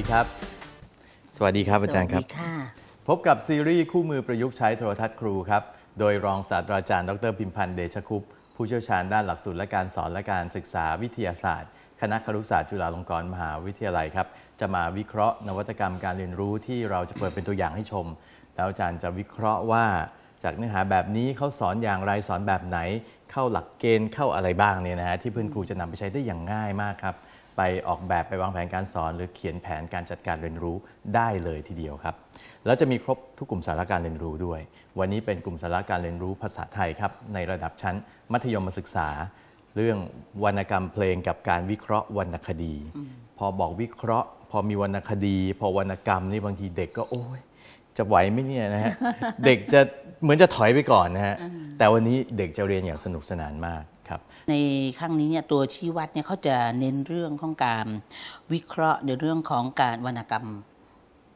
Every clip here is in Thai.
วัสดีครับ สวัสดีครับอาจารย์ครับ สวัสดีค่ะ พบกับซีรีส์คู่มือประยุกต์ใช้โทรทัศน์ครูครับ โดยรองศาสตราจารย์ ดรพิมพันธ์เดชคุปต์ผู้เชี่ยวชาญด้านหลักสูตรและการสอนและการศึกษาวิทยาศาสตร์ คณะครุศาสตร์จุฬาลงกรณ์มหาวิทยาลัยครับ จะมาวิเคราะห์นวัตกรรมการเรียนรู้ที่เราจะเปิดเป็นตัวอย่างให้ชม แล้วอาจารย์จะวิเคราะห์ว่า จากเนื้อหาแบบนี้เขาสอนอย่างไรสอนแบบไหน เข้าหลักเกณฑ์เข้าอะไรบ้างเนี่ยนะฮะที่เพื่อนครูจะนำไปใช้ได้อย่างง่ายมากครับ ไปออกแบบไปวางแผนการสอน หรือเขียนแผนการจัดการเรียนรู้ได้เลยทีเดียวครับ แล้วจะมีครบทุกกลุ่มสาระการเรียนรู้ด้วย วันนี้เป็นกลุ่มสาระการเรียนรู้ภาษาไทยครับในระดับชั้นมัธยมศึกษา เรื่องวรรณกรรมเพลงกับการวิเคราะห์วรรณคดี พอบอกวิเคราะห์ พอมีวรรณคดี พอวรรณกรรมนี่บางทีเด็กก็โอ้ยจะไหวไหมเนี่ยนะฮะ เด็กจะเหมือนจะถอยไปก่อนนะฮะ แต่วันนี้เด็กจะเรียนอย่างสนุกสนานมาก ครับในครั้งนี้เนี่ยตัวชี้วัดเนี่ยเขาจะเน้นเรื่องของการวิเคราะห์ในเรื่องของการวรรณกรรม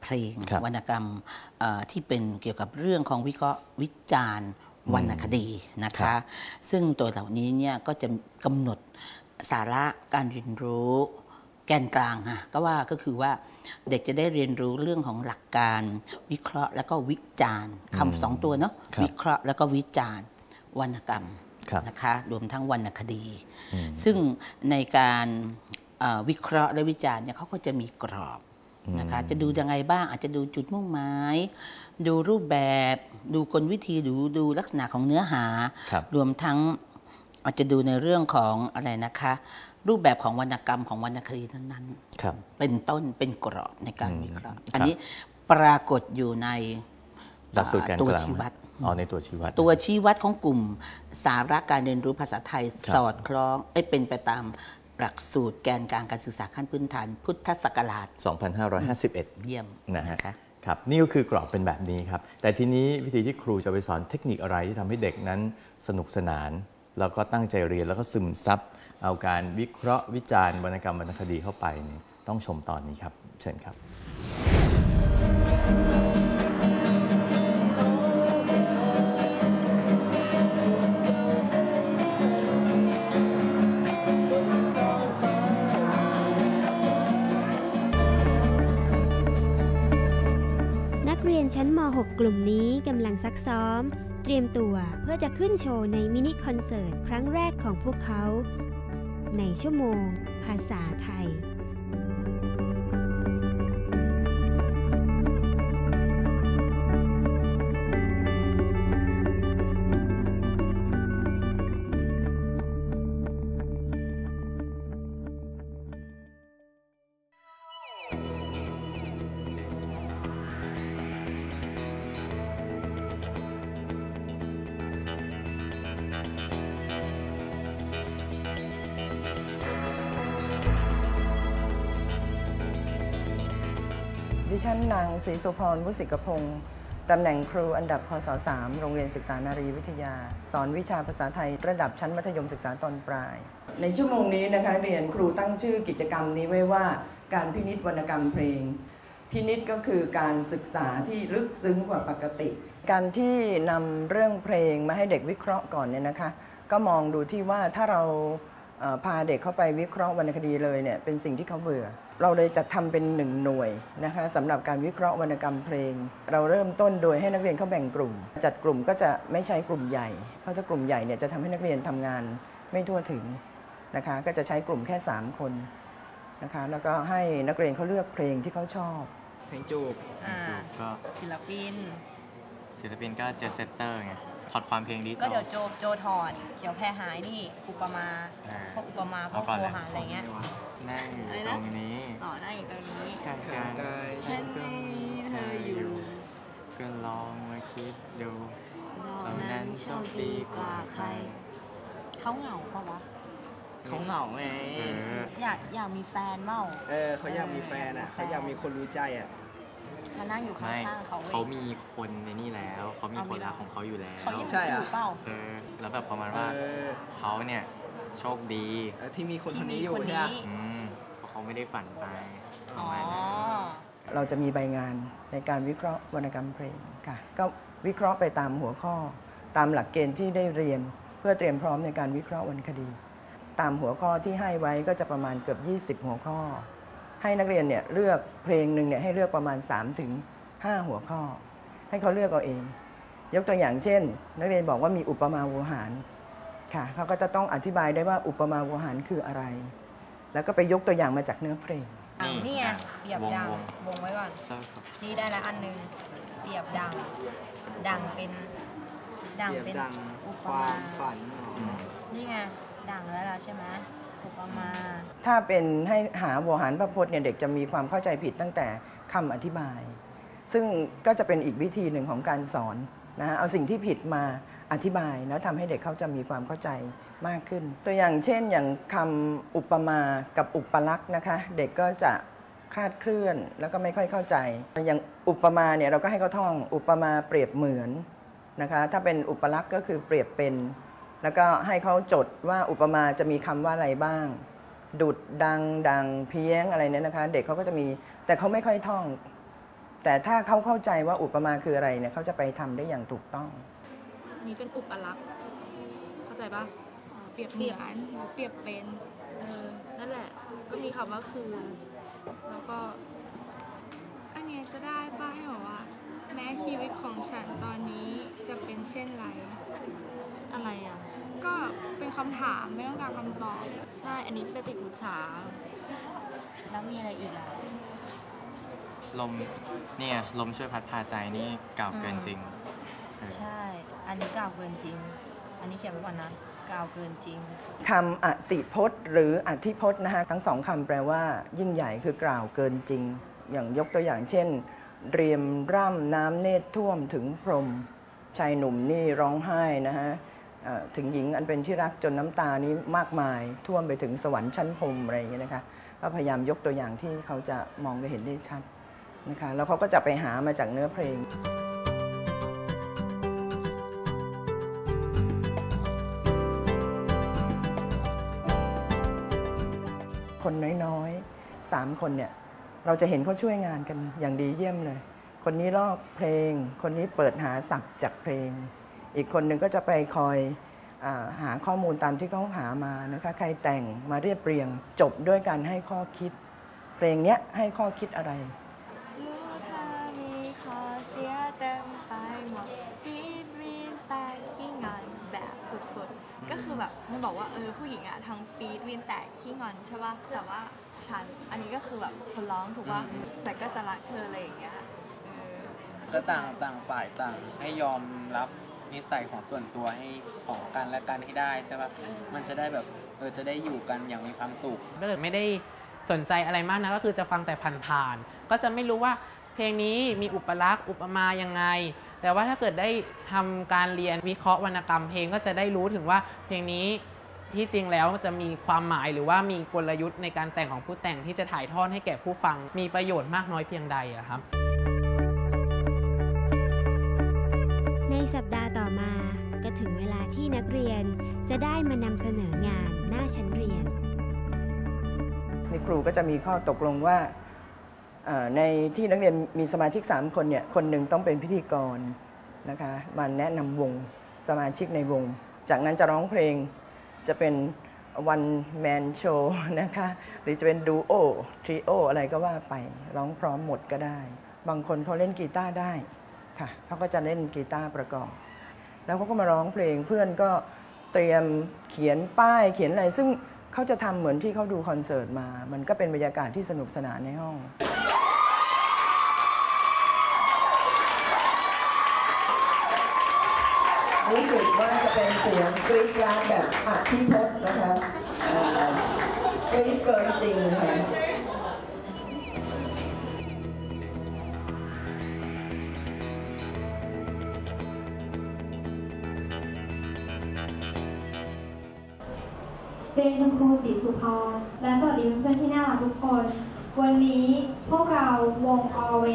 เพลงครับวรรณกรรมเอ่อที่เป็นเกี่ยวกับเรื่องของวิเคราะห์วิจารณ์วรรณคดีนะครัคะบซึ่งตัวเหล่านี้เนี่ยก็จะกำหนดสาระการเรียนรู้แกนกลางค่ะก็ว่าก็คือว่าเด็กจะได้เรียนรู้เรื่องของหลักการ วิเคราะห์แล้วก็วิจารณ์คำสองตัวเนาะครับวิเคราะห์แล้วก็วิจารณ์วรรณกรรมครับ นะคะรวมทั้งวรรณคดี ซึ่งในการเอ่อวิเคราะห์และวิจารณ์เนี่ยเขาก็จะมีกรอบนะคะจะดูยังไงบ้างอาจจะดูจุดมุ่งหมาย ดูรูปแบบ ดูกลวิธีดูดูลักษณะของเนื้อหาครับรวมทั้งอาจจะดูในเรื่องของอะไรนะคะ รูปแบบของวรรณกรรมของวรรณคดีนั้นครับๆเป็นต้นเป็นกรอบในการวิเคราะห์อันครับนี้ปรากฏอยู่ในหลักสูตรการตัวกลางชี้วัด อ๋อในตัวชี้วัด ตัวชี้วัดของกลุ่มสาระการเรียนรู้ภาษาไทยครับสอดคล้องเอ้ยเป็นไปตามหลักสูตรแกนกลางการศึกษาขั้นพื้นฐาน พุทธศักราช 2551 เยี่ยมนะฮะนะคะครับนี่ก็คือกรอบเป็นแบบนี้ครับ แต่ทีนี้วิธีที่ครูจะไปสอนเทคนิคอะไรที่ทำให้เด็กนั้นสนุกสนาน แล้วก็ตั้งใจเรียนแล้วก็ซึมซับเอาการวิเคราะห์วิจารณ์วรรณกรรมวรรณคดีเข้าไปเนี่ยต้องชมตอนนี้ครับ เชิญครับ .6 กลุ่มนี้กำลังซักซ้อม เตรียมตัวเพื่อจะขึ้นโชว์ในมินิคอนเสิร์ตครั้งแรกของพวกเขา ในชั่วโมง ภาษาไทย ดิฉันนางศรีสุพรวุฒิกพงศ์ตำแหน่งครูอันดับพศ3โรงเรียนศึกษานารีวิทยา สอนวิชาภาษาไทยระดับชั้นมัธยมศึกษาตอนปลาย ในชั่วโมงนี้นะคะเรียนครูตั้งชื่อกิจกรรมนี้ไว้ว่า การพินิจวรรณกรรมเพลง พินิจก็คือการศึกษาที่ลึกซึ้งกว่าปกติ การที่นำเรื่องเพลงมาให้เด็กวิเคราะห์ก่อนเนี่ยนะคะ ก็มองดูที่ว่าถ้าเราเอ่อ พาเด็กเข้าไปวิเคราะห์วรรณคดีเลยเนี่ยเป็นสิ่งที่เขาเบื่อ เราเลยจัดทำเป็นหนึ่งหน่วยนะคะสำหรับการวิเคราะห์วรรณกรรมเพลง เราเริ่มต้นโดยให้นักเรียนเขาแบ่งกลุ่ม จัดกลุ่มก็จะไม่ใช้กลุ่มใหญ่เพราะถ้ากลุ่มใหญ่เนี่ยจะทำให้นักเรียนทำงานไม่ทั่วถึงนะคะก็จะใช้กลุ่มแค่ 3 คนนะคะแล้วก็ให้นักเรียนเขาเลือกเพลงที่เขาชอบเพลงจูบอ่าจูบก็ศิลปินศิลปินก็เจสเซตเตอร์ไงถ อดความเพลงดีก็เดี๋ยวโจโจถอด เดี๋ยวแพรหายนี่อุปมาอ่าพวกอุปมาพวเอากก่อนโคเลยหารอะไรเงี้ยนั่งอยู่อะไรตนะรงนี้อ๋อนั่งอยู่ตรงนี้ข้างกันฉันไม่มีเธออยู่ก็ลองมาคิดดูเรานั้นโชคดีกว่าใครเขาเหงาปะวะเขาเหงาไงเอออยากอยากมีแฟนเมาเออเขาอยากมีแฟนอะเออเขาอยากมีคนรู้ใจอะ มานั่งอยู่ข้ไม่างๆเขาเว้ยเขามีคนในนี่แล้ว เขามีเอาคนมีรักเหรอของเขาอยู่แล้วเขาอยากใช่เหรอจูบเปล่า เออแล้วแบบประมาณเอว่าอเขาเนี่ยโชคดีเออที่มีคนที่คนนี้มีอยู่คนเนี่ยนี้อืมเพราะเขาไม่ได้ฝันไปปอ๋ระอ มาณนั้นเราจะมีใบงานในการวิเคราะห์วรรณกรรมเพลงค่ะ ก็วิเคราะห์ไปตามหัวข้อ ตามหลักเกณฑ์ที่ได้เรียน เพื่อเตรียมพร้อมในการวิเคราะห์วรรณคดี ตามหัวข้อที่ให้ไว้ก็จะประมาณเกือบ 20 หัวข้อ ให้นักเรียนเนี่ยเลือกเพลงหนึ่งเนี่ยให้เลือกประมาณ3ถึง5หัวข้อ ให้เขาเลือกเอาเอง ยกตัวอย่างเช่น นักเรียนบอกว่ามีอุปมาวัวหารค่ะเขาก็จะต้องอธิบายได้ว่าอุปมาวัวหารคืออะไร แล้วก็ไปยกตัวอย่างมาจากเนื้อเพลงนี่ไงเปรียบวงดังวงวงไว้ก่อนเซิร์ฟครับนี่ได้ละอันหนึงเปรียบดังดังเป็นดังเปรียบเป็นดังอุปความมาฝันอ๋ออนี่ไงดังแล้วล่ะใช่ไหม อุปมา ถ้าเป็นให้หาวัวหารพระพจน์เนี่ยเด็กจะมีความเข้าใจผิดตั้งแต่คำอธิบาย ซึ่งก็จะเป็นอีกวิธีหนึ่งของการสอนนะฮะเอาสิ่งที่ผิดมาอธิบายแล้วทำให้เด็กเขาจะมีความเข้าใจมากขึ้น ตัวอย่างเช่นอย่างคำอุปมากับอุปลักษณ์นะคะ เด็กก็จะคลาดเคลื่อนแล้วก็ไม่ค่อยเข้าใจ อย่างอุปมาเนี่ยเราก็ให้เขาท่องอุปมาเปรียบเหมือนนะคะ ถ้าเป็นอุปลักษณ์ก็คือเปรียบเป็น แล้วก็ให้เขาจดว่าอุปมาจะมีคำว่าอะไรบ้าง ดุดดังดังเพี้ยงอะไรเนี่ยนะคะ เด็กเขาก็จะมีแต่เขาไม่ค่อยท่อง แต่ถ้าเขาเข้าใจว่าอุปมาคืออะไรเนี่ยเขาจะไปทำได้อย่างถูกต้องนี้เป็นอุปลักษณ์เข้าใจปะเปรียบเหมือนหรือเปรียบเป็นเออนั่นแหละ ก็มีคำว่าคือ แล้วก็ อันเนี้ยจะได้ป้าที่บอกว่า แม้ชีวิตของฉันตอนนี้จะเป็นเช่นไร อะไรอะ ก็เป็นคำถามไม่ต้องการคำตอบ ใช่ อันนี้ปฏิพุชฌาแล้วมีอะไรอีกอะ ลมเนี่ยลมช่วยพัดพาใจนี่เก่าเกินจริงเออ ใช่ อันนี้กล่าวเกินจริง อันนี้เขียนไว้ก่อนนะกล่าวเกินจริง คำอติพจน์หรืออธิพจน์นะคะทั้งสองคำแปลว่า ยิ่งใหญ่คือกล่าวเกินจริง อย่างยกตัวอย่างเช่น เรียมร่ำน้ำเนตรท่วมถึงพรหมชายหนุ่มนี่ร้องไห้นะฮะเอ่อ ถึงหญิงอันเป็นที่รักจนน้ำตานี้มากมาย ท่วมไปถึงสวรรค์ชั้นพรมอะไรอย่างเงี้ยนะคะก็พยายามยกตัวอย่างที่เขาจะมองได้เห็นได้ชัดนะคะแล้วเขาก็จะไปหามาจากเนื้อเพลงคนน้อยๆสามคนเนี่ย เราจะเห็นเขาช่วยงานกันอย่างดีเยี่ยมเลย คนนี้ลอกเพลง คนนี้เปิดหาศัพท์จากเพลง อีกคนหนึ่งก็จะไปคอยอาหาข้อมูลตามที่เขาหามานะคะใครแต่งมาเรียบเรียงจบด้วยการให้ข้อคิด เพลงเนี้ยให้ข้อคิดอะไรรู้ถ้ามีข้อเสียเต็มไปหมดปีดวีนแตกขี้งอนแบบฝุดๆก็คือแบบมันบอกว่าเออผู้หญิงอะทั้งปีดวีนแตกขี้งอนใช่ป่ะแต่ว่าฉันอันนี้ก็คือแบบคนร้องถูกป่ะแต่ก็จะรักเธออะไรอย่างเงี้ยเออก็ต่างต่างฝ่ายต่างให้ยอมรับ นิสัยของส่วนตัวให้ของกันและกันให้ได้ใช่ปะมันจะได้แบบเออจะได้อยู่กันอย่างมีความสุขถ้าเกิดไม่ได้สนใจอะไรมากนะก็คือจะฟังแต่ผ่านๆก็จะไม่รู้ว่าเพลงนี้มีอุปลักษณ์อุปมายังไง แต่ว่าถ้าเกิดได้ทำการเรียนวิเคราะห์วรรณกรรม เพลงก็จะได้รู้ถึงว่าเพลงนี้ที่จริงแล้วจะมีความหมายหรือว่ามีกลยุทธ์ในการแต่งของผู้แต่งที่จะถ่ายทอดให้แก่ผู้ฟังมีประโยชน์มากน้อยเพียงใดอะครับ ในสัปดาห์ต่อมาก็ ถึงเวลาที่นักเรียนจะได้มานำเสนองานหน้าชั้นเรียน ในครูก็จะมีข้อตกลงว่าในที่นักเรียนมีสมาชิก 3 คนเนี่ยคนหนึ่งต้องเป็นพิธีกรนะคะมาแนะนำวงสมาชิกในวง จากนั้นจะร้องเพลงจะเป็นวันแมนโชว์นะคะ หรือจะเป็นดูโอทริโออะไรก็ว่าไป ร้องพร้อมหมดก็ได้ บางคนเขาเล่นกีตาร์ได้ค่ะเขาก็จะเล่นกีตาร์ประกอบ แล้วเขาก็มาร้องเพลงเพื่อนก็เตรียมเขียนป้ายเขียนอะไร ซึ่งเขาจะทำเหมือนที่เขาดูคอนเสิร์ตมา มันก็เป็นบรรยากาศที่สนุกสนานในห้อง รู้สึกว่าจะเป็นเสียงกรี๊ดกราดแบบอธิพจน์นะคะกรี๊ดเกินจริงค่ะ เรียนคุณครูศรีสุพรและสวัสดีเพื่อนๆที่น่ารักทุกคน วันนี้พวกเราวงออเว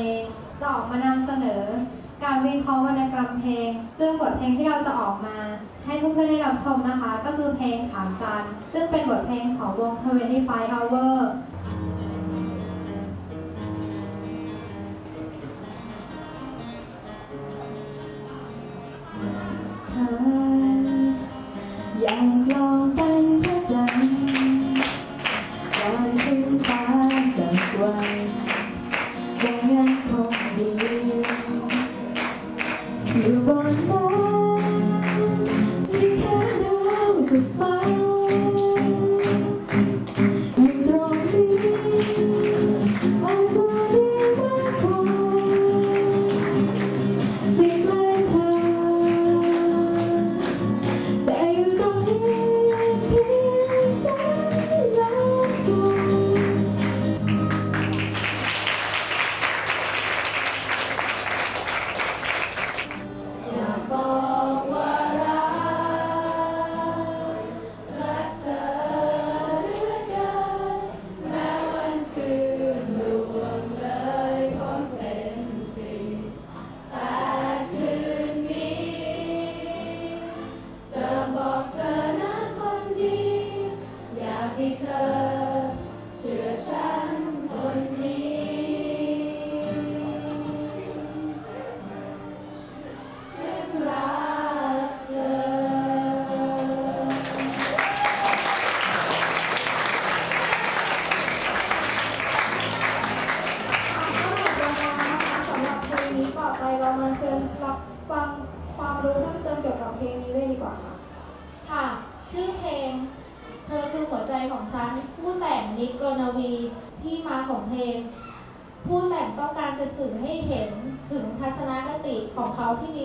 จะออกมานำเสนอ การวิเคราะห์วรรณกรรมเพลง ซึ่งบทเพลงที่เราจะออกมา ให้เพื่อนๆได้รับชมนะคะ ก็คือเพลงถามจันซึ่งเป็นบทเพลงของวง 25 Hour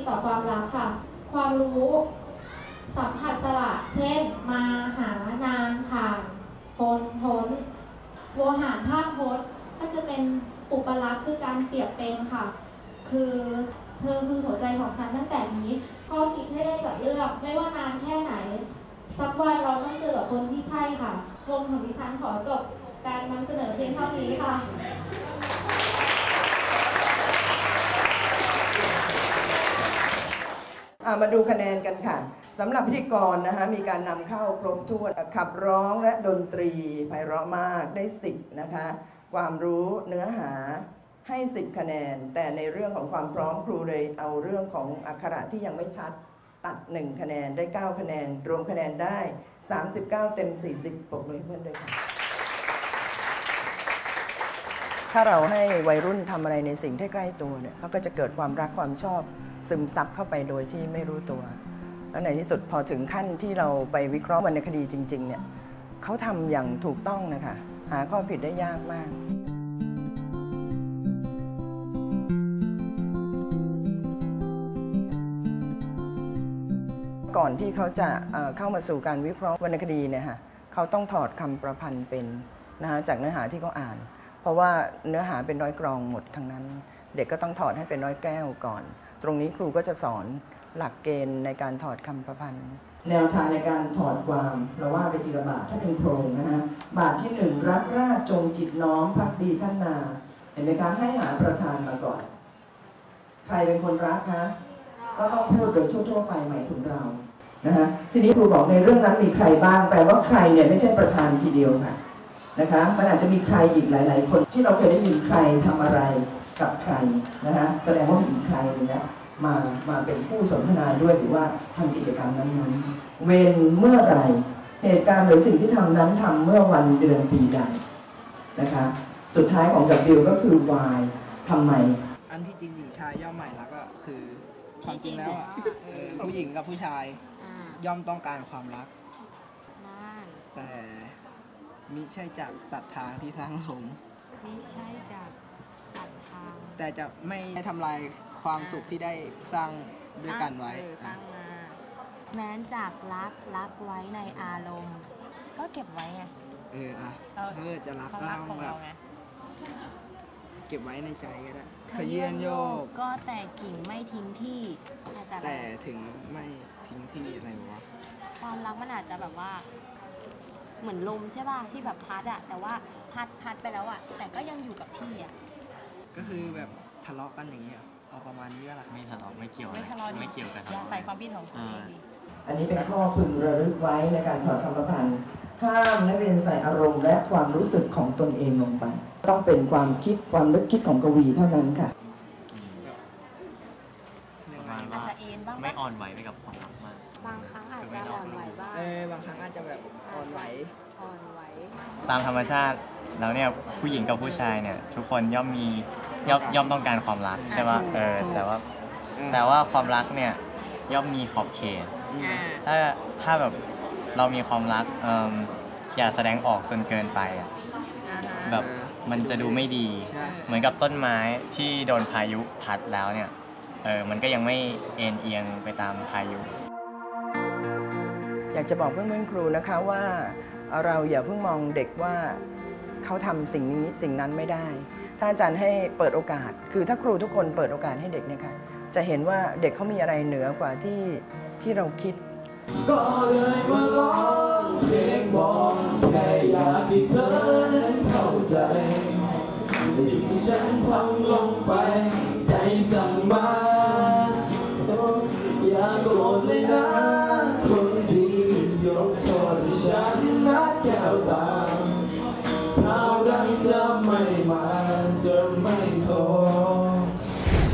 ต่อความรักค่ะ ความรู้สัมผัสสละ เช่น มาหานานผ่านพนพ้นโวหารภาคพจน์ก็จะเป็นอุปลักษณ์คือการเปรียบเป็นค่ะ คือเธอคือหัวใจของฉันตั้งแต่นี้ข้อคิดให้ได้จัดเลือกไม่ว่านานแค่ไหน สักวันเราต้องเจอคนที่ใช่ค่ะวงของดิฉันขอจบการนำเสนอเพียงเท่านี้ค่ะ มาดูคะแนนกันค่ะสำหรับพิธีกรนะคะมีการนำเข้าครบถ้วนขับร้องและดนตรีไพเราะมากได้10นะคะ ความรู้เนื้อหาให้10คะแนน แต่ในเรื่องของความพร้อมครูเลยเอาเรื่องของอักขระที่ยังไม่ชัดตัด 1 คะแนนได้ 9 คะแนน รวมคะแนนได้ 39 เต็ม 40ปรบมือเพื่อนด้วยค่ะ ถ้าเราให้วัยรุ่นทำอะไรในสิ่งที่ใกล้ตัวเนี่ยเขาก็จะเกิดความรักความชอบ ซึมซับเข้าไปโดยที่ไม่รู้ตัว แล้วในที่สุดพอถึงขั้นที่เราไปวิเคราะห์วรรณคดีจริง ๆ เนี่ยเขาทำอย่างถูกต้องนะคะ หาข้อผิดได้ยากมากก่อนที่เขาจะเข้ามาสู่การวิเคราะห์วรรณคดีเนี่ยค่ะเขาต้องถอดคำประพันธ์เป็นนะคะจากเนื้อหาที่เขาอ่าน เพราะว่าเนื้อหาเป็นร้อยกรองหมดทั้งนั้น เด็กก็ต้องถอดให้เป็นร้อยแก้วก่อน ตรงนี้ครูก็จะสอนหลักเกณฑ์ในการถอดคำประพันธ์ แนวทางในการถอดความเราว่าไปทีละบาทถ้าเป็นโครงนะฮะบาทที่หนึ่งรักราชจงจิตน้อมพักดีท่านนา เห็นไหมคะให้หาประธานมาก่อน ใครเป็นคนรักคะก็ต้องพูดโดยทั่วๆไปหมายถึงเรานะฮะทีนี้ครูบอกในเรื่องนั้นมีใครบ้างแต่ว่าใครเนี่ยไม่ใช่ประธานทีเดียวค่ะนะคะมันอาจจะมีใครอีกหลาย ๆ คนที่เราเคยได้ยินใครทำอะไร กับใครนะคะแสดงว่ามีอีกใครหนึงนะมามาเป็นผู้สนทนาด้วยหรือว่าทำกิจกรรมนั้นๆ เวนเมื่อไหรเหตุการณ์หรือสิ่งที่ทำนั้นทำเมื่อวันเดือนปีใดนะคะ สุดท้ายของ W ก็คือ why ทำไม อันที่จริงหญิงชายย่อมหมายรักก็คือความจริงแล้วอะเออผู้หญิงกับผู้ชายย่อมต้องการความรัก แต่มิใช่จากตัดทางที่สร้างสมไม่ใช่จากตัดทาง แต่จะไม่ทำลายความสุขที่ได้สร้างด้วยกันไว้ เออสร้างมา แม้นจากรักรักไว้ในอารมณ์ ก็เก็บไว้ไง เอออะเออเออจะรักความก็รักต้ขอองงแบเราบไงเก็บไว้ในใจก็ได้ขยื่นโยก ก็แต่กิ่งไม่ทิ้งที่อาจจะอะไรแต่ถึงไม่ทิ้งที่อะไรวะ ความรักมันอาจจะแบบว่า เหมือนลมใช่ป่ะที่แบบพัดอะแต่ว่าพัดพัดไปแล้วอะแต่ก็ยังอยู่กับที่อะ ก็คือแบบทะเลาะกันอย่างเงี้ยเอาประมาณนี้ก็ล่ะไม่ทะเลาะไม่เกี่ยวไม่ทะเลาะดิไม่เกี่ยวกันอย่าใส่ความคิดของตัวเองดิอันนี้เป็นข้อพึงระลึกไว้ในการถอดคำประพันธ์ห้ามนักเรียนใส่อารมณ์และความรู้สึกของตนเองลงไป ต้องเป็นความคิดความนึกคิดของกวีเท่านั้นค่ะประมาณอาจว่าจะเอ็นบ้างไม่ปะอ่อนไหวไปกับความรักมากบางครั้งอาจจะอ่อนไหวบ้างเออบางครั้งอาจจะแบบอ่อนไหวอ่อนไหว ตามธรรมชาติแล้วเนี่ยผู้หญิงกับผู้ชายเนี่ยทุกคนย่อมมี ย่อมย่อมต้องการความรักใช่ป่ะถูกเออถูกแต่ว่าแต่ว่าความรักเนี่ยย่อมมีขอบเขตถ้าถ้าแบบเรามีความรักเอิ่มอย่าแสดงออกจนเกินไปอะแบบมันจะดูไม่ดีใช่เหมือนกับต้นไม้ที่โดนพายุพัดแล้วเนี่ยเออมันก็ยังไม่เอ็นเอียงไปตามพายุ อยากจะบอกเพื่อนๆครูนะคะว่า เราอย่าเพิ่งมองเด็กว่าเขาทำสิ่งนี้สิ่งนั้นไม่ได้ ถ้าอาจารย์ให้เปิดโอกาส คือถ้าครูทุกคนเปิดโอกาสให้เด็กเนี่ยค่ะจะเห็นว่าเด็กเขามีอะไรเหนือกว่าที่ที่เราคิด ก็เลยมาร้องเพลงบอกแค่อยากให้เธอนั้นเข้าใจ สิ่งที่ฉันทำลงไป ใจสั่งมา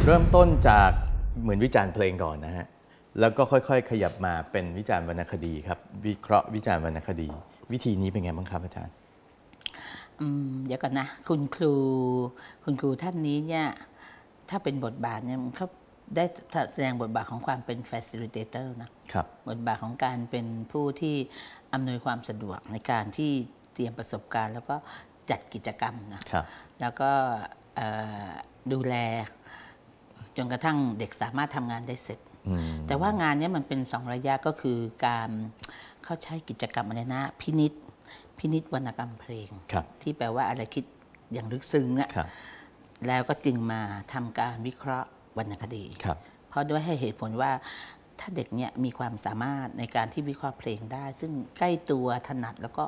เริ่มต้นจากเหมือนวิจารณ์เพลงก่อนนะฮะแล้วก็ค่อยๆ ขยับมาเป็นวิจารณ์วรรณคดีครับ วิเคราะห์วิจารณ์วรรณคดี วิธีนี้เป็นไงบ้างครับอาจารย์อืมเดี๋ยวก่อนนะ คุณครู คุณครูท่านนี้เนี่ยถ้าเป็นบทบาทเนี่ยเขาได้แสดงบทบาทของความเป็น facilitator นะครับบทบาทของการเป็นผู้ที่อำนวยความสะดวกในการที่เตรียมประสบการณ์ แล้วก็จัดกิจกรรมนะครับแล้วก็เอ่อดูแล จนกระทั่งเด็กสามารถทำงานได้เสร็จอืมแต่ว่างานเนี้มันเป็นสองระยะก็คือการเข้าใช้กิจกรรมอะไรนะพินิษพินิษวรรณกรรมเพลงครับที่แปลว่าอะไรคิดอย่างลึกซึ้งอะครับแล้วก็จึงมาทำการวิเคราะห์วรรณคดีครับเพราะด้วยให้เหตุผลว่า ถ้าเด็กเนี่ยมีความสามารถในการที่วิเคราะห์เพลงได้ ซึ่งใกล้ตัวถนัดแล้วก็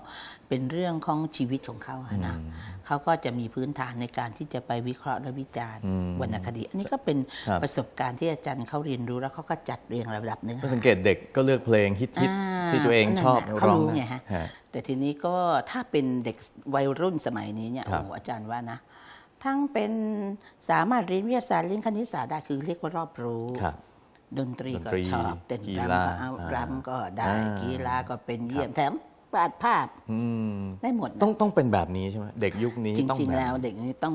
เป็นเรื่องของชีวิตของเขาอะนะเขาก็จะมีพื้นฐานในการที่จะไปวิเคราะห์และวิจารณ์อืมวรรณคดี อันนี้ก็เป็นครับประสบการณ์ที่อาจารย์เขาเรียนรู้แล้วเขาก็จัดเรียงระดับเนื้อก็หาสังเกตเด็กก็เลือกเพลงฮิตอ่าๆที่ตัวเองชอบนั่นน่ะเขาร้องรู้ได้ไงฮะฮะแต่ทีนี้ก็ถ้าเป็นเด็กวัยรุ่นสมัยนี้เนี่ยครัโอ้บโหอาจารย์ว่านะทั้งเป็นสามารถเรียนวิทยาศาสตร์เรียนคณิตศาสตร์ได้คือเรียกว่ารอบรู้ครับ ดนตรีดนก็ตรีชอบเต้นกีรำฬาก็เอาอ่ารำก็ได้อ่ากีฬาก็เป็นเยี่ยมครับแถมวาดภาพอืมได้หมดนะต้องต้องเป็นแบบนี้ใช่ไหมเด็กยุคนี้จต้องริงแบบๆแล้วเด็กนี่ต้อง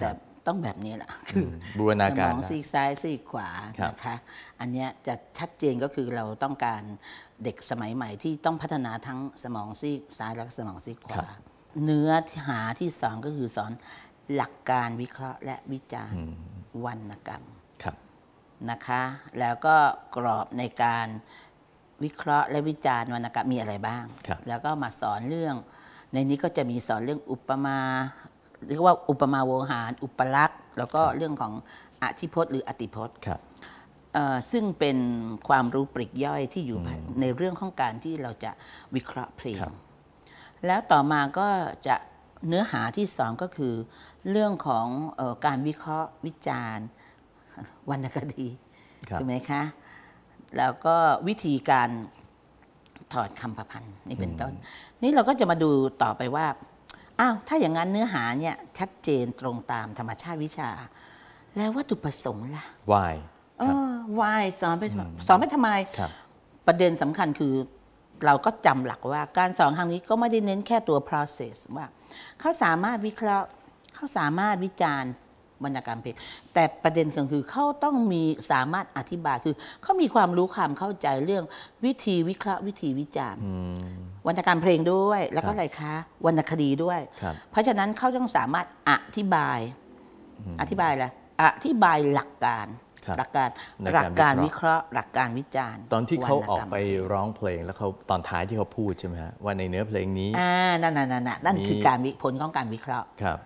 แบบต้องแบบนี้แหละคืออบูรณาสกามรองได้ซีกซ้ายซีกขวาครับนะคะอันเนี้ยจะชัดเจนก็คือเราต้องการเด็กสมัยใหม่ที่ต้องพัฒนาทั้งสมองซีกซ้ายและสมองซีกขวาเนื้อหาที่สอนก็คือสอนหลักการวิเคราะห์และวิจารณ์วรรณกรรมครับ นะคะ แล้วก็กรอบในการวิเคราะห์และวิจารณ์วรรณกรรมมีอะไรบ้างครับแล้วก็มาสอนเรื่อง ในนี้ก็จะมีสอนเรื่องอุปมาเรียกว่าอุปมาโวหาร อุปลักษณ์แล้วก็เรื่องของอธิพจน์หรืออติพจน์ครับเอ่อซึ่งเป็นความรู้ปลีกย่อยที่อยู่ภายในเรื่องของการที่เราจะวิเคราะห์เพลงครับแล้วต่อมาก็จะเนื้อหาที่สองก็คือ เรื่องของเออการวิเคราะห์วิจารณ์ วรรณคดีครับถูกไหมคะ แล้วก็วิธีการถอดคำประพันธ์นี่เป็นต้น นี่เราก็จะมาดูต่อไปว่าอ้าวถ้าอย่างนั้นเนื้อหาเนี่ยชัดเจนตรงตามธรรมชาติวิชา แล้ววัตถุประสงค์ล่ะวายเออวายสอนไปทำไมสอนไปทำไมครับประเด็นสำคัญคือเราก็จำหลักว่าการสอนครั้งนี้ก็ไม่ได้เน้นแค่ตัว process ว่า เขาสามารถวิเคราะห์ เขาสามารถวิจารณ์ วรรณกรรมเพลงแต่ประเด็นก็คือเขาต้องมีสามารถอธิบายคือเขามีความรู้ความเข้าใจเรื่องวิธีวิเคราะห์วิธีวิจารณ์อืมวรรณกรรมเพลงด้วยแล้วก็ครับอะไรคะวรรณคดีด้วยครับเพราะฉะนั้นเขาต้องสามารถอธิบาย อธิบายอะไรอธิบายหลักการครับหลักการในหลัการการวิวิเคเคราะราะห์ห์ หลักการวิจารณ์ ตอนที่เขาออกวรรณรรมไปร้องเพลงแล้วเขาตอนท้ายที่เขาพูดใช่ไหมฮะว่าในเนื้อเพลงนี้อ่านั่นนั่นนั่นนั่นมีคือการวิผลของการวิเคราะห์ครับ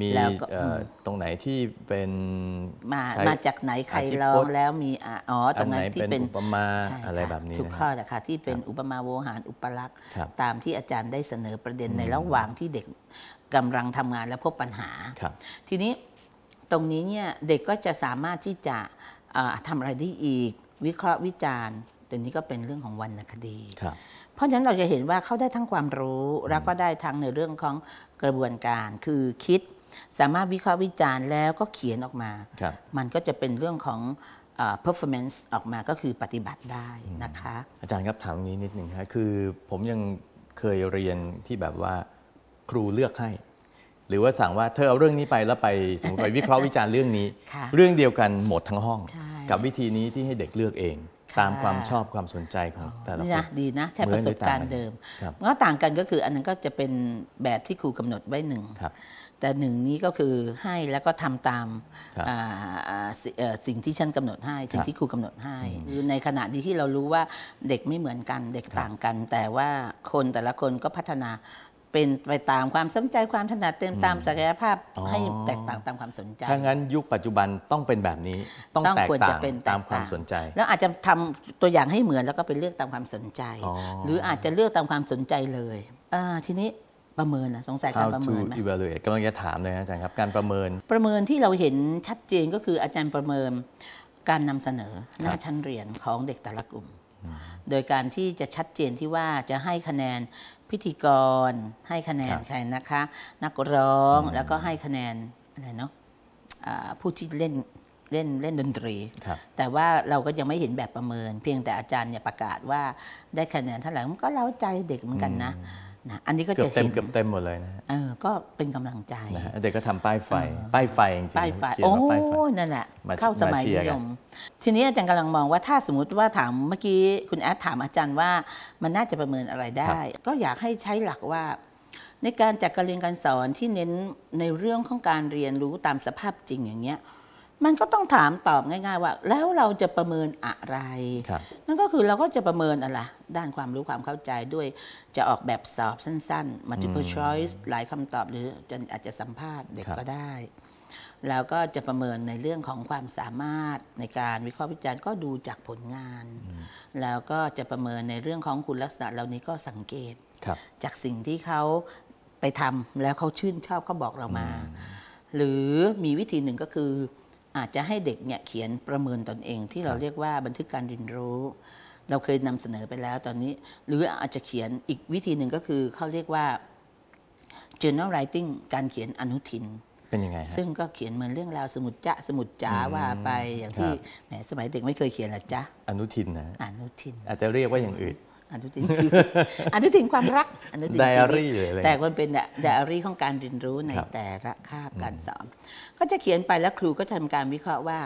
มีแล้วก็เอ่ออมตรงไหนที่เป็นมาใช้มาจากไหนใครธิร้อพงจน์แล้วมีอะอ๋อตรงนั้นอันไหนที่เป็เป็นนอุปมาใช่อะไรค่ะแบบนี้ทุกนะข้อฮะแหละค่ะที่เป็นอุปมาโวหารอุปลักษณ์ครับตามที่อาจารย์ได้เสนอประเด็นในอืมระหว่างที่เด็กกำลังทำงานและพบปัญหาครับทีนี้ตรงนี้เนี่ยเด็กก็จะสามารถที่จะอ่าทำอะไรได้อีก วิเคราะห์วิจารณ์ตัวนี้ก็เป็นเรื่องของวรรณคดีครับเพราะฉะนั้นเราจะเห็นว่าเขาได้ทั้งความรู้แล้วก็ได้ทั้งในเรื่องของกระบวนการ คือคิด สามารถวิเคราะห์วิจารณ์แล้วก็เขียนออกมาครับมันก็จะเป็นเรื่องของเอ่อ performance ออกมาก็คือปฏิบัติได้นะคะ อาจารย์ครับถามตรงนี้นิดหนึ่งครับคือผมยังเคยเรียนที่แบบว่าครูเลือกให้ หรือว่าสั่งว่าเธอเอาเรื่องนี้ไปแล้วไปสมมติไปวิเคราะห์วิจารณ์เรื่องนี้ค่ะเรื่องเดียวกันหมดทั้งห้องใช่กับวิธีนี้ที่ให้เด็กเลือกเองค่ะตามความชอบความสนใจของแต่ละคนี่นนะดีนะแค่หปมือระนสหบอต่งการณ์เดิมครับมันก็ต่างกันก็คืออันนั้นก็จะเป็นแบบที่ครูกำหนดไว้หนึ่งครับ แต่หนึ่งนี้ก็คือให้แล้วก็ทำตามครับอ่าอ่าสิเอ่อสิ่งที่ฉันกำหนดให้สิ่คงรับที่ครูกำหนดให้คือในขณะที่เรารู้ว่าเด็กไม่เหมือนกันเด็กต่างกัน แต่ว่าคนแต่ละคนก็พัฒนาเป็นไปตามความสนใจความถนัดเต็มตามศักยภาพอ๋อให้แตกต่างตามความสนใจ ถ้างั้นยุคปัจจุบันต้องเป็นแบบนี้ต้องต้องแตกควรต่าจะงเป็นแตกตามความต่างสนใจ แล้วอาจจะทำตัวอย่างให้เหมือนแล้วก็ไปเลือกตามความสนใจอ๋อหรืออาจจะเลือกตามความสนใจเลยอ่าทีนี้ ประเมินนะสงสัยการ How ประ to เมินไหม evaluate กำลังจะถามเลยนะอาจารย์ครับ การประเมิน ประเมินที่เราเห็นชัดเจนก็คืออาจารย์ประเมินการนำเสนอหน้าชั้นเรียนของเด็กแต่ละกลุ่ม โดยการที่จะชัดเจนที่ว่าจะให้คะแนนพิธีกร ให้คะแนนครับใครนะคะ นักร้องอืมแล้วก็ให้คะแนนอะไรเนาะอ่าผู้ที่เล่นเล่นเล่นดนตรีครับแต่ว่าเราก็ยังไม่เห็นแบบประเมิน เพียงแต่อาจารย์เนี่ยประกาศว่าได้คะแนนเท่าไหร่มันก็เล้าใจเด็กเหมือนกันนะ นะอันนี้ก็เกือจะบเต็เห็มนเกือบเต็มหมดเลยนะฮะเออก็เป็นกำลังใจนะฮะเด็กก็ทำป้ายไฟ ป้ายไฟจริงๆป้ายไฟเขียนโอ้ว่าป้ายไฟนั่นแหละมาเข้าสมัยมาเชียนิร์กัยนมทีนี้อาจารย์กำลังมองว่าถ้าสมมติว่าถามเมื่อกี้คุณแอดถามอาจารย์ว่ามันน่าจะประเมินอะไรได้ ก็อยากให้ใช้หลักว่า ในการจัดการเรียนการสอนที่เน้นในเรื่องของการเรียนรู้ตามสภาพจริงอย่างเงี้ย มันก็ต้องถามตอบง่าย ๆ ว่า แล้วเราจะประเมินอะไรครับนั่นก็คือเราก็จะประเมินอะไรด้านความรู้ความเข้าใจด้วยจะออกแบบสอบสั้น ๆ multiple อืม choice หลายคำตอบหรือจนอาจจะสัมภาษณ์เด็กครับก็ได้แล้วก็จะประเมินในเรื่องของความสามารถในการวิเคราะห์วิจารณ์ก็ดูจากผลงาน แล้วก็จะประเมินในเรื่องของคุณลักษณะเหล่านี้ก็สังเกตครับจากสิ่งที่เขาไปทำแล้วเขาชื่นชอบเขาบอกเรามา หรือมีวิธีหนึ่งก็คือ อาจจะให้เด็กเนี่ยเขียนประเมินตนเองที่เราเรียกว่าบันทึกการเรียนรู้ เราเคยนำเสนอไปแล้วตอนนี้ หรืออาจจะเขียนอีกวิธีหนึ่งก็คือเขาเรียกว่า journal writing การเขียนอนุทินเป็นยังไงฮะซึ่งก็เขียนเหมือนเรื่องราวสมุดจะสมุดจ๋าอืมว่าไปอย่างที่ครับแหมสมัยเด็กไม่เคยเขียนหรอจ๊ะอนุทินนะอนุทิน อาจจะเรียกว่าอย่างอื่น อนุทินคืออนุทินความรักอนุทินไดอาชีวิตรี่หรืออะไรแต่มันเป็นไดอารี่ของการเรียนรู้ในครับแต่ละคาบการสอนก็จะเขียนไปแล้วครูก็ทำการวิเคราะห์ว่า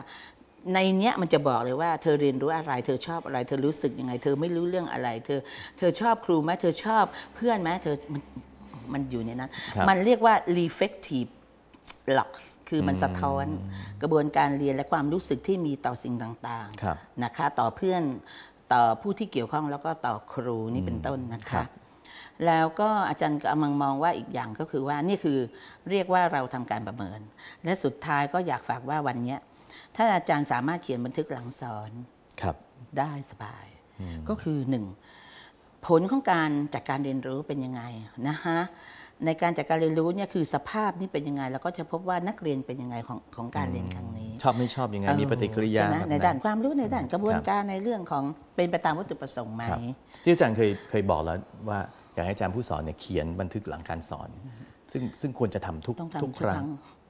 ในเนี้ยมันจะบอกเลยว่าเธอเรียนรู้อะไร เธอชอบอะไร เธอรู้สึกยังไง เธอไม่รู้เรื่องอะไร เธอ เธอชอบครูไหมเธอชอบเพื่อนไหมเธอมันมันอยู่ในนั้นครับมันเรียกว่า reflective locks คือมันสะท้อนกระบวนการเรียนและความรู้สึกที่มีต่อสิ่งต่างครับๆนะคะต่อเพื่อน ต่อผู้ที่เกี่ยวข้องแล้วก็ต่อครูนี่เป็นต้นนะครัคะบแล้วก็อาจารย์กำลังมองว่าอีกอย่างก็คือว่านี่คือเรียกว่าเราทำการประเมิน และสุดท้ายก็อยากฝากว่าวันเนี้ยถ้าอาจารย์สามารถเขียนบันทึกหลังสอนครับได้สบาย ก็คือหนึ่งผลของการจัดการเรียนรู้เป็นยังไงนะคะ ในการจัดการเรียนรู้เนี่ยคือสภาพนี่เป็นยังไงเราก็จะพบว่านักเรียนเป็นยังไงของของการเรียนครั้งนี้ ชอบไม่ชอบยังไงมีปฏิกิริยาใช่ไหมแบบในไหด้านความรู้ในด้านกระบวนครับการในเรื่องของเป็นไปตามวัตถุประสงค์ไหมครับที่อาจารย์เคยเคยบอกแล้วว่าอยากให้อาจารย์ผู้สอนเนี่ยเขียนบันทึกหลังการสอน ซึ่งซึ่งควรจะทำทุกต้องทุกทำครั้ง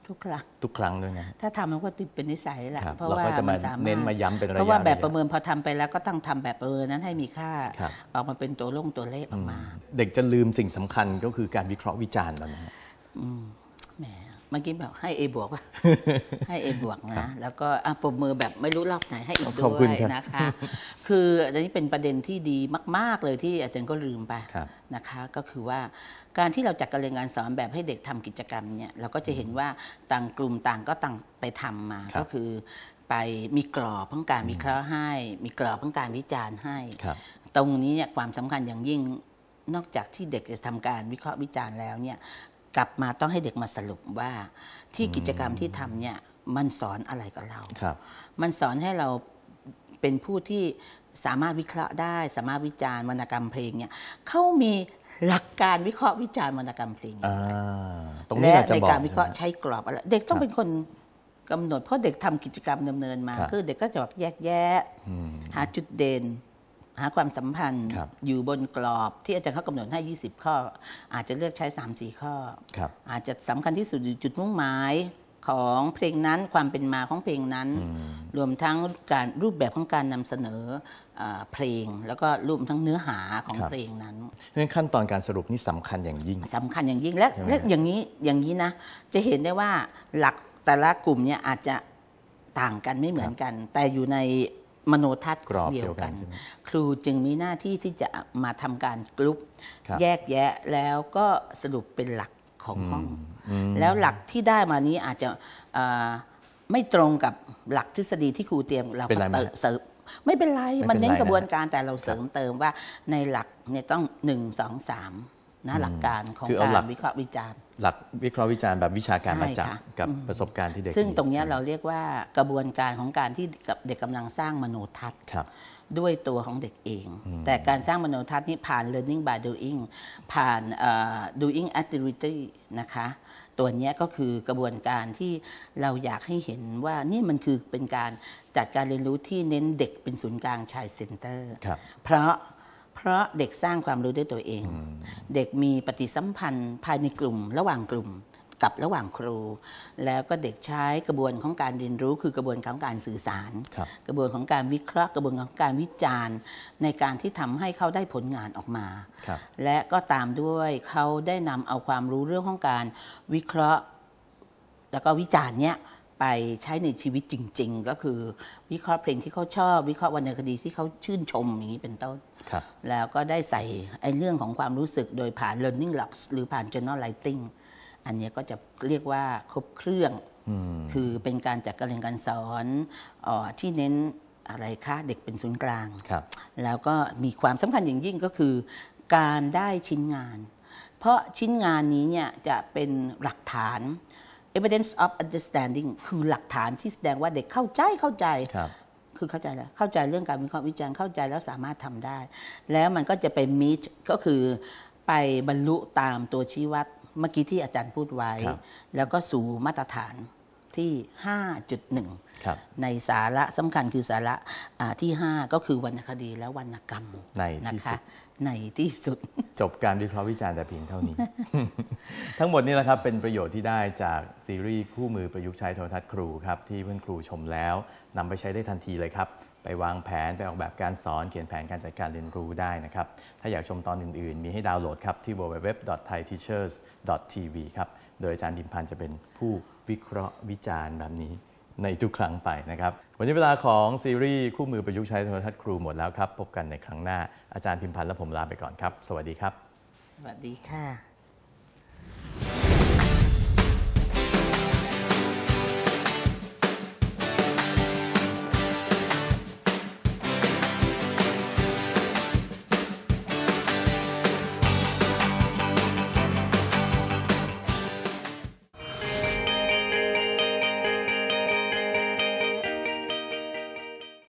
ทุกครั้งทุกครั้งด้วยนะถ้าทำมันก็ติดเป็นนิสัยแหละครับเพราะเราว่าก็จะมาสรถเน้นมาย้ำเป็นระยะเพราะว่าแบบระยะประเมินพอทำไปแล้วก็ต้องทำแบบประเมินนั้นให้มีค่าครับออกมาเป็นตัวลงตัวเลขออกมา เด็กจะลืมสิ่งสำคัญก็คือการวิเคราะห์วิจารณ์แล้วนะฮะอืมแหมเมื่อกี้แบบให้ A บวกป่ะให้ A บวกนะ แล้วก็อะปรบมือแบบไม่รู้รอบไหนให้อีกขอบด้คุวณยครับนะคะ คืออันนี้เป็นประเด็นที่ดีมาก ๆ เลยที่อาจารย์ก็ลืมไปครับนะคะ ก็คือว่า การที่เราจัดการเรียนการสอนแบบให้เด็กทำกิจกรรมเนี่ยเราก็จะเห็นว่าต่างกลุ่มต่างก็ต่างไปทำมาครับก็คือไปมีกรอบของการวิเคราะห์ให้ มีกรอบของการวิจารณ์ให้ครับตรงนี้เนี่ยความสำคัญอย่างยิ่งนอกจากที่เด็กจะทำการวิเคราะห์วิจารณ์แล้วเนี่ยกลับมาต้องให้เด็กมาสรุปว่าที่กิจกรรมที่ทำเนี่ยมันสอนอะไรกับเราครับมันสอนให้เราเป็นผู้ที่สามารถวิเคราะห์ได้ สามารถวิจารณ์วรรณกรรมเพลงเนี่ยเขามี หลักการวิเคราะห์วิจารณ์วรรณกรรมเพลงอ่าตรงนี้และเราจะในบอกการวิเคราะห์ใช่ไหมใช้กรอบอะไรเด็กต้องครับเป็นคนกำหนดเพราะเด็กทำกิจกรรมดำเนินมาครับคือเด็กก็จะบอกแยกแยะอืมหาจุดเด่น หาความสัมพันธ์ครับอยู่บนกรอบที่อาจารย์เขากำหนดให้ 20 ข้อ อาจจะเลือกใช้ 3-4 ข้อครับอาจจะสำคัญที่สุดอยู่จุดมุ่งหมาย ของเพลงนั้นความเป็นมาของเพลงนั้น รวมทั้งการรูปแบบของการนำเสนออาเพลง แล้วก็รวมทั้งเนื้อหาของครับเพลงนั้นเพราะฉะนั้นขั้นตอนการสรุปนี่สำคัญอย่างยิ่งสำคัญอย่างยิ่งและใช่ไหมและอย่างนี้อย่างนี้นะจะเห็นได้ว่าหลักแต่ละกลุ่มเนี่ยอาจจะต่างกันไม่เหมือนกัน แต่อยู่ในมโนทัศน์กรอบเดีเดียยววกักันนใช่ไหมครูจึงมีหน้าที่ที่จะมาทำการกลุ่มครับแยกแยะแล้วก็สรุปเป็นหลักของห้องอืม แล้วหลักที่ได้มานี้อาจจะอ่าไม่ตรงกับหลักทฤษฎีที่ครูเตรียมเราเป็นก็ไรไหมเติมเสริมไม่เป็นไรไม่เป็นไร มันเน้นกระบวนนะการแต่เราเสริมเติมว่าในหลักเนี่ยต้องหนึ่งสองสามนะหลักการของคือเอากาหลัรกวิเคราะห์วิจารณ์ หลักวิเคราะห์วิจารณ์แบบวิชาการมาจับใช่ค่ะกับอืมประสบการณ์ที่เด็กซึ่งมีตรงเนี้ยเราเรียกว่ากระบวนการของการที่เด็กกำลังสร้างมโนทัศน์ครับด้วยตัวของเด็กเองอืมแต่การสร้างมโนทัศน์นี่ผ่าน learning by doing ผ่านเอ่อ doing activity นะคะ ตัวเนี้ยก็คือกระบวนการที่เราอยากให้เห็นว่านี่มันคือเป็นการจัดการเรียนรู้ที่เน้นเด็กเป็นศูนย์กลางชายเซ็นเตอร์ครับเพราะเพราะเด็กสร้างความรู้ด้วยตัวเอง เด็กมีปฏิสัมพันธ์ภายในกลุ่มระหว่างกลุ่ม กับระหว่างครู แล้วก็เด็กใช้กระบวนของการเรียนรู้ คือกระบวนของการสื่อสารครับกระบวนของการวิเคราะห์ กระบวนของการวิจารณ์ ในการที่ทำให้เขาได้ผลงานออกมาครับและก็ตามด้วยเขาได้นำเอาความรู้เรื่องของการวิเคราะห์ แล้วก็วิจารณ์เนี้ยไปใช้ในชีวิตจริง ๆ ก็คือวิเคราะห์เพลงที่เขาชอบ วิเคราะห์วรรณคดีที่เขาชื่นชมอย่างนี้เป็นต้นครับแล้วก็ได้ใส่ไอ้เรื่องของความรู้สึกโดยผ่าน learning logs หรือผ่าน journal writing อันเนี้ยก็จะเรียกว่าครบเครื่องอืมคือเป็นการจัดการเรียนการสอนเออที่เน้นอะไรคะเด็กเป็นศูนย์กลางครับแล้วก็มีความสำคัญอย่างยิ่งก็คือ การได้ชิ้นงาน เพราะชิ้นงานนี้เนี่ยจะเป็นหลักฐาน evidence of understanding คือหลักฐานที่แสดงว่าเด็กเข้าใจเข้าใจครับคือเข้าใจแล้วเข้าใจเรื่องการวิเคราะห์วิจารณ์เข้าใจแล้วสามารถทำได้ แล้วมันก็จะไปมิชก็คือไปบรรลุตามตัวชี้วัด เมื่อกี้ที่อาจารย์พูดไว้ครับแล้วก็สู่มาตรฐานที่ 5.1ครับในสาระสำคัญคือสาระอ่าที่ 5 ก็คือวรรณคดีและวรรณกรรมในนะที่สุคะด ในที่สุด จบการวิเคราะห์วิจารณ์แต่เพียงเท่านี้ ทั้งหมดนี้แหละครับเป็นประโยชน์ที่ได้จากซีรีส์คู่มือประยุกต์ใช้โทรทัศน์ครูครับที่เพื่อนครูชมแล้วนำไปใช้ได้ทันทีเลยครับ ไปวางแผนไปออกแบบการสอนเขียนแผนการจัดการเรียนรู้ได้นะครับ ถ้าอยากชมตอนอื่นๆ มีให้ดาวน์โหลดครับที่ www.thaiteachers.tv ครับโดยอาจารย์ดิมพันธ์จะเป็นผู้วิเคราะห์วิจารณ์แบบนี้ ในทุกครั้งไปนะครับ วันนี้เวลาของซีรีส์คู่มือประยุกต์ใช้โทรทัศน์ครูหมดแล้วครับ พบกันในครั้งหน้าอาจารย์พิมพันธ์และผมลาไปก่อนครับ สวัสดีครับ สวัสดีค่ะ